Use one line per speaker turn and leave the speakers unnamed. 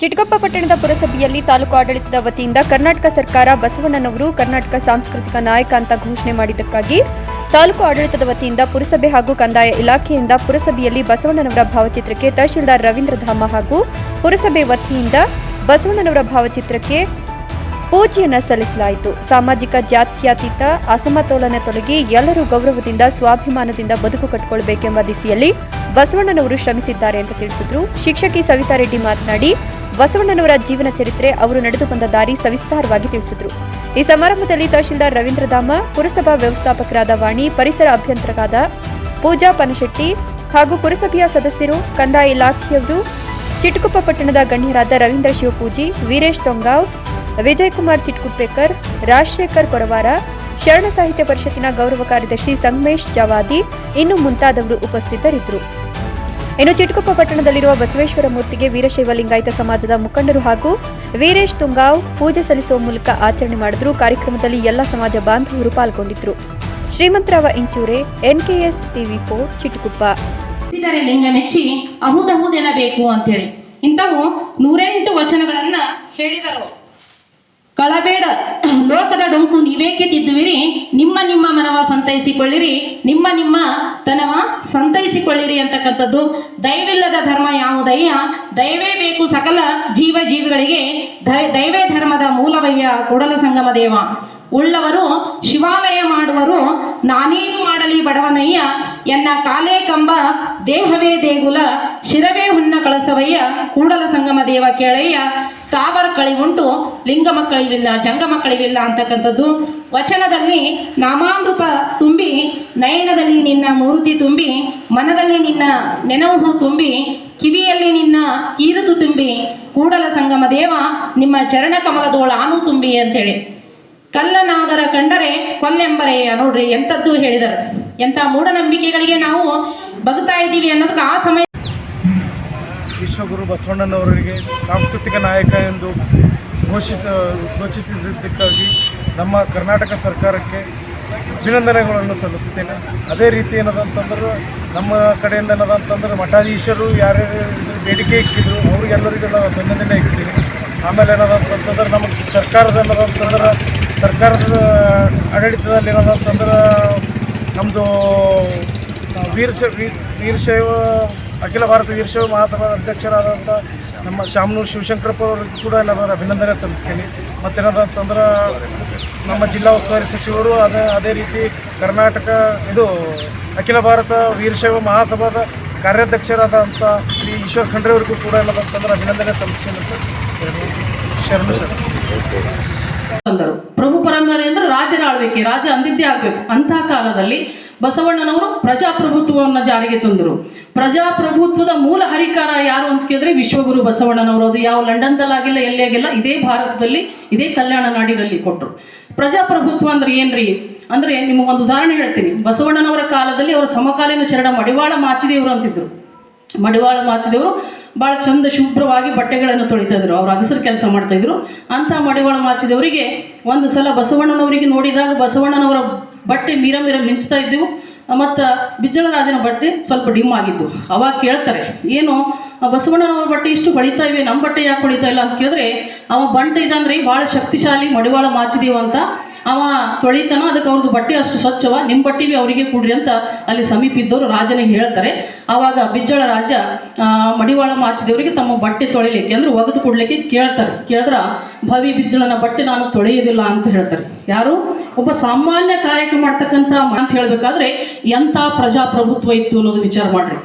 ಚಿಟಕೊಪ್ಪ ಪಟ್ಟಣದ ಪುರಸಭೆಯಲ್ಲಿ ತಾಲೂಕು ಆಡಳಿತದ ವತಿಯಿಂದ ಕರ್ನಾಟಕ ಸರ್ಕಾರ ಬಸವಣ್ಣನವರು ಕರ್ನಾಟಕ ಸಾಂಸ್ಕೃತಿಕ ನಾಯಕ ಅಂತ ಘೋಷಣೆ ಮಾಡಿದ್ದಕ್ಕಾಗಿ ತಾಲೂಕು ಆಡಳಿತದ ವತಿಯಿಂದ ಪುರಸಭೆ ಹಾಗೂ ಕಂದಾಯ ಇಲಾಖೆಯಿಂದ ಪುರಸಭೆಯಲ್ಲಿ ಬಸವಣ್ಣನವರ ಭಾವಚಿತ್ರಕ್ಕೆ ತಹಶೀಲ್ದಾರ್ ರವೀಂದ್ರ ಧಾಮ ಹಾಗೂ ಪುರಸಭೆ ವತಿಯಿಂದ ಬಸವಣ್ಣನವರ ಭಾವಚಿತ್ರಕ್ಕೆ ಪೂಜೆಯನ್ನು ಸಲ್ಲಿಸಲಾಯಿತು. ಸಾಮಾಜಿಕ ಜಾತ್ಯಾತೀತ ಅಸಮತೋಲನ ತೊಲಗಿ ಎಲ್ಲರೂ ಗೌರವದಿಂದ, ಸ್ವಾಭಿಮಾನದಿಂದ ಬದುಕು ಕಟ್ಟಿಕೊಳ್ಳಬೇಕೆಂಬ ದಿಸೆಯಲ್ಲಿ ಬಸವಣ್ಣನವರು ಶ್ರಮಿಸಿದ್ದಾರೆ ಅಂತ ತಿಳಿಸಿದ್ರು. ಶಿಕ್ಷಕಿ ಸವಿತಾ ರೆಡ್ಡಿ ಮಾತನಾಡಿ ಬಸವಣ್ಣನವರ ಜೀವನ ಚರಿತ್ರೆ ಅವರು ನಡೆದು ಬಂದ ದಾರಿ ಸವಿಸ್ತಾರವಾಗಿ ತಿಳಿಸಿದರು. ಈ ಸಮಾರಂಭದಲ್ಲಿ ತಹಶೀಲ್ದಾರ್ ರವೀಂದ್ರಧಾಮ ಪುರಸಭಾ ವ್ಯವಸ್ಥಾಪಕರಾದ ವಾಣಿ, ಪರಿಸರ ಅಭಿಯಂತರರಾದ ಪೂಜಾ ಪನಶೆಟ್ಟಿ ಹಾಗೂ ಪುರಸಭೆಯ ಸದಸ್ಯರು ಕಂದಾಯ ಇಲಾಖೆಯವರು, ಚಿಟ್ಕುಪ್ಪ ಪಟ್ಟಣದ ಗಣ್ಯರಾದ ರವೀಂದ್ರ ಶಿವಪೂಜಿ, ವೀರೇಶ್ ತೊಂಗಾವ್, ವಿಜಯಕುಮಾರ್ ಚಿಟ್ಕುಪ್ಪೇಕರ್, ರಾಜಶೇಖರ್ ಕೊರವಾರ, ಶರಣ ಸಾಹಿತ್ಯ ಪರಿಷತ್ತಿನ ಗೌರವ ಕಾರ್ಯದರ್ಶಿ ಸಂಗಮೇಶ್ ಜವಾದಿ ಇನ್ನು ಮುಂತಾದವರು ಉಪಸ್ಥಿತರಿದ್ದರು. ಇನ್ನು ಚಿಟ್ಕೊಪ್ಪ ಪಟ್ಟಣದಲ್ಲಿರುವ ಬಸವೇಶ್ವರ ಮೂರ್ತಿಗೆ ವೀರಶೈವ ಲಿಂಗಾಯತ ಸಮಾಜದ ಮುಖಂಡರು ಹಾಗೂ ವೀರೇಶ್ ತುಂಗಾವ್ ಪೂಜೆ ಸಲ್ಲಿಸುವ ಮೂಲಕ ಆಚರಣೆ ಮಾಡಿದ್ರು. ಕಾರ್ಯಕ್ರಮದಲ್ಲಿ ಎಲ್ಲ ಸಮಾಜ ಬಾಂಧವರು ಪಾಲ್ಗೊಂಡಿದ್ರು. Shrimantrao Inchure, NKS TV four, Chitukoppa.
ಲಿಂಗ ಮೆಚ್ಚಿ ಅಹುದಹುದೆನಬೇಕು ಅಂತೇಳಿ ಇಂಥವು ನೂರೆಂಟು ವಚನಗಳನ್ನ ಹೇಳಿದರು. ಕಳಬೇಡ ಲೋಕದ ಡೊಂಕು ನೀವೇಕೆ ತಿದ್ದುವಿರಿ ನಿಮ್ಮ ನಿಮ್ಮ ಮನವ ಸಂತೈಸಿಕೊಳ್ಳಿರಿ, ನಿಮ್ಮ ನಿಮ್ಮ ತನವ ಸಂತೈಸಿಕೊಳ್ಳಿರಿ ಅಂತಕ್ಕಂಥದ್ದು. ದೈವಿಲ್ಲದ ಧರ್ಮ ಯಾವುದಯ್ಯ ದೈವೇ ಬೇಕು ಸಕಲ ಜೀವ ಜೀವಿಗಳಿಗೆ. ದೈವೇ ಧರ್ಮದ ಮೂಲವಯ್ಯ ಕೂಡಲ ಸಂಗಮ ದೇವ. ಉಳ್ಳವರು ಶಿವಾಲಯ ಮಾಡುವರು, ನಾನೇನು ಮಾಡಲಿ ಬಡವನಯ್ಯ? ಎನ್ನ ಕಾಲೇ ಕಂಬ, ದೇಹವೇ ದೇಗುಲ, ಶಿರವೇ ಹುನ್ನ ಕಳಸವಯ್ಯ, ಕೂಡಲ ಸಂಗಮ ದೇವ ಕೇಳಯ್ಯ. ಕಾವರ ಉಂಟು ಲಿಂಗ ಮಕ್ಕಳಿವಿಲ್ಲ ಜಂಗ ಮಕ್ಕಳಿವಿಲ್ಲ ಅಂತಕ್ಕಂಥದ್ದು. ವಚನದಲ್ಲಿ ನಾಮಾಮೃತ ತುಂಬಿ, ನಯನದಲ್ಲಿ ನಿನ್ನ ಮೂರ್ತಿ ತುಂಬಿ, ಮನದಲ್ಲಿ ನಿನ್ನ ನೆನವು ತುಂಬಿ, ಕಿವಿಯಲ್ಲಿ ನಿನ್ನ ಕೀರುತು ತುಂಬಿ, ಕೂಡಲ ಸಂಗಮ ದೇವ, ನಿಮ್ಮ ಚರಣ ಕಮಲದೋಳ ಆನು ತುಂಬಿ ಅಂತೇಳಿ. ಕಲ್ಲನಾಗರ ಕಂಡರೆ ಕೊಲ್ಲೆಂಬರೇ ನೋಡ್ರಿ ಎಂಥದ್ದು ಹೇಳಿದರು. ಎಂಥ ಮೂಢನಂಬಿಕೆಗಳಿಗೆ ನಾವು ಬಗ್ತಾ ಇದ್ದೀವಿ ಅನ್ನೋದಕ್ಕೆ ಆ ಸಮಯ
ವಿಶ್ವಗುರು ಬಸವಣ್ಣನವರಿಗೆ ಸಾಂಸ್ಕೃತಿಕ ನಾಯಕ ಎಂದು ಘೋಷಿಸ, ಘೋಷಿಸಿದ್ದಕ್ಕಾಗಿ ನಮ್ಮ ಕರ್ನಾಟಕ ಸರ್ಕಾರಕ್ಕೆ ಅಭಿನಂದನೆಗಳನ್ನು ಸಲ್ಲಿಸುತ್ತೇನೆ. ಅದೇ ರೀತಿ ಏನದಂತಂದ್ರೆ, ನಮ್ಮ ಕಡೆಯಿಂದ ಏನದಂತಂದ್ರೆ ಮಠಾಧೀಶರು ಯಾರ್ಯಾರು ಬೇಡಿಕೆ ಇಕ್ಕಿದ್ರು ಅವ್ರಿಗೆಲ್ಲರಿಗೆಲ್ಲ ಅಭಿನಂದನೆ ಇಕ್ತೀನಿ ಆಮೇಲೆ ಏನದಂತಂದ್ರೆ ನಮ್ಮ ಸರ್ಕಾರದ ಏನದಂತಂದ್ರೆ, ಸರ್ಕಾರದ ಆಡಳಿತದಲ್ಲಿ ಏನದಂತಂದ್ರೆ ನಮ್ಮದು ವೀರಶ ವೀರಶೈವ ಅಖಿಲ ಭಾರತ ವೀರಶೈವ ಮಹಾಸಭಾದ ಅಧ್ಯಕ್ಷರಾದಂಥ ನಮ್ಮ ಶಾಮನೂರು ಶಿವಶಂಕರಪ್ಪ ಅವರಿಗೆ ಕೂಡ ನಾನು ಅಭಿನಂದನೆ ಸಲ್ಲಿಸ್ತೀನಿ. ಮತ್ತೇನದಂತಂದ್ರೆ ನಮ್ಮ ಜಿಲ್ಲಾ ಉಸ್ತುವಾರಿ ಸಚಿವರು ಅದೇ ಅದೇ ರೀತಿ ಕರ್ನಾಟಕ, ಇದು ಅಖಿಲ ಭಾರತ ವೀರಶೈವ ಮಹಾಸಭಾದ ಕಾರ್ಯಾಧ್ಯಕ್ಷರಾದಂಥ ಶ್ರೀ ಈಶ್ವರ್ ಖಂಡ್ರೆ ಅವರಿಗೂ ಕೂಡ ಏನದಂತಂದ್ರೆ ಅಭಿನಂದನೆ ಸಲ್ಲಿಸ್ತೀನಿ ಅಂತ ಶರಣು
ಸರ್. ಪ್ರಭು ಪರಂಪರೆ ಅಂದ್ರೆ ರಾಜರ ಆಳ್ವಿಕೆ, ರಾಜ ಅಂದಿದ್ದೇ ಆಗ್ಬೇಕು. ಅಂತ ಕಾಲದಲ್ಲಿ ಬಸವಣ್ಣನವರು ಪ್ರಜಾಪ್ರಭುತ್ವವನ್ನು ಜಾರಿಗೆ ತಂದರು. ಪ್ರಜಾಪ್ರಭುತ್ವದ ಮೂಲ ಹರಿಕಾರ ಯಾರು ಅಂತ ಕೇಳಿದ್ರೆ ವಿಶ್ವಗುರು ಬಸವಣ್ಣನವರು. ಅದು ಯಾವ ಲಂಡನ್ದಲ್ಲಾಗಿಲ್ಲ ಎಲ್ಲೇ ಆಗಿಲ್ಲ ಇದೇ ಭಾರತದಲ್ಲಿ, ಇದೇ ಕಲ್ಯಾಣ ನಾಡಿನಲ್ಲಿ ಕೊಟ್ಟರು. ಪ್ರಜಾಪ್ರಭುತ್ವ ಅಂದ್ರೆ ಏನ್ರಿ? ಅಂದ್ರೆ ಒಂದು ಉದಾಹರಣೆ ಹೇಳ್ತೀನಿ. ಬಸವಣ್ಣನವರ ಕಾಲದಲ್ಲಿ ಅವರ ಸಮಕಾಲೀನ ಶರಣ ಮಡಿವಾಳ ಮಾಚಿದೇವರು ಅಂತಿದ್ರು. ಮಡಿವಾಳ ಮಾಚಿದೇವರು ಭಾಳ ಚಂದ ಶುಭ್ರವಾಗಿ ಬಟ್ಟೆಗಳನ್ನು ತೊಳಿತಾ ಇದ್ರು. ಅವ್ರು ಅಗಸರು ಕೆಲಸ ಮಾಡ್ತಾ ಇದ್ರು. ಅಂತ ಮಡಿವಾಳ ಮಾಚಿದವರಿಗೆ ಒಂದು ಸಲ ಬಸವಣ್ಣನವರಿಗೆ ನೋಡಿದಾಗ ಬಸವಣ್ಣನವರ ಬಟ್ಟೆ ಮೀರ ಮೀರ ಮಿಂಚ್ತಾ ಇದ್ದೆವು ಮತ್ತು ಬಿಜ್ಜಳರಾಜನ ಬಟ್ಟೆ ಸ್ವಲ್ಪ ಡಿಮ್ ಆಗಿದ್ದು ಅವಾಗ ಕೇಳ್ತಾರೆ, ಏನು, ಬಸವಣ್ಣನವ್ರ ಬಟ್ಟೆ ಇಷ್ಟು ಹೊಳಿತಾ ಇವೆ? ನಮ್ಮ ಬಟ್ಟೆ ಯಾಕೆ ಹೊಳಿತಾ ಇಲ್ಲ? ಅಂತ ಕೇಳಿದ್ರೆ, ಅವ ಬಂಟ ಇದ್ದಾನ್ರಿ ಭಾಳ ಶಕ್ತಿಶಾಲಿ, ಮಡಿವಾಳ ಮಾಚಿದೇವ ಅಂತ ಅವ ತೊಳಿತಾನ, ಅದಕ್ಕೆ ಅವ್ರದ್ದು ಬಟ್ಟೆ ಅಷ್ಟು ಸ್ವಚ್ಛವ ನಿಮ್ಮ ಬಟ್ಟೆ ಬಿ ಅವರಿಗೆ ಕೊಡ್ರಿ ಅಂತ ಅಲ್ಲಿ ಸಮೀಪ ಇದ್ದವರು ರಾಜನಿಗೆ ಹೇಳ್ತಾರೆ. ಆವಾಗ ಬಿಜ್ಜಳ ರಾಜ ಮಡಿವಾಳ ಮಾಚಿದೇವರಿಗೆ ತಮ್ಮ ಬಟ್ಟೆ ತೊಳಿಲಿಕ್ಕೆ ಅಂದ್ರೆ ಒಗೆದು ಕೊಡ್ಲಿಕ್ಕೆ ಕೇಳ್ತಾರೆ. ಕೇಳಿದ್ರ, ಭವಿ ಬಿಜ್ಜಳನ ಬಟ್ಟೆ ನಾನು ತೊಳೆಯೋದಿಲ್ಲ ಅಂತ ಹೇಳ್ತಾರೆ. ಯಾರು? ಒಬ್ಬ ಸಾಮಾನ್ಯ ಕಾಯಕ ಮಾಡ್ತಕ್ಕಂಥ ಅಂತ ಹೇಳ್ಬೇಕಾದ್ರೆ ಎಂಥ ಪ್ರಜಾಪ್ರಭುತ್ವ ಇತ್ತು ಅನ್ನೋದು ವಿಚಾರ ಮಾಡ್ರಿ.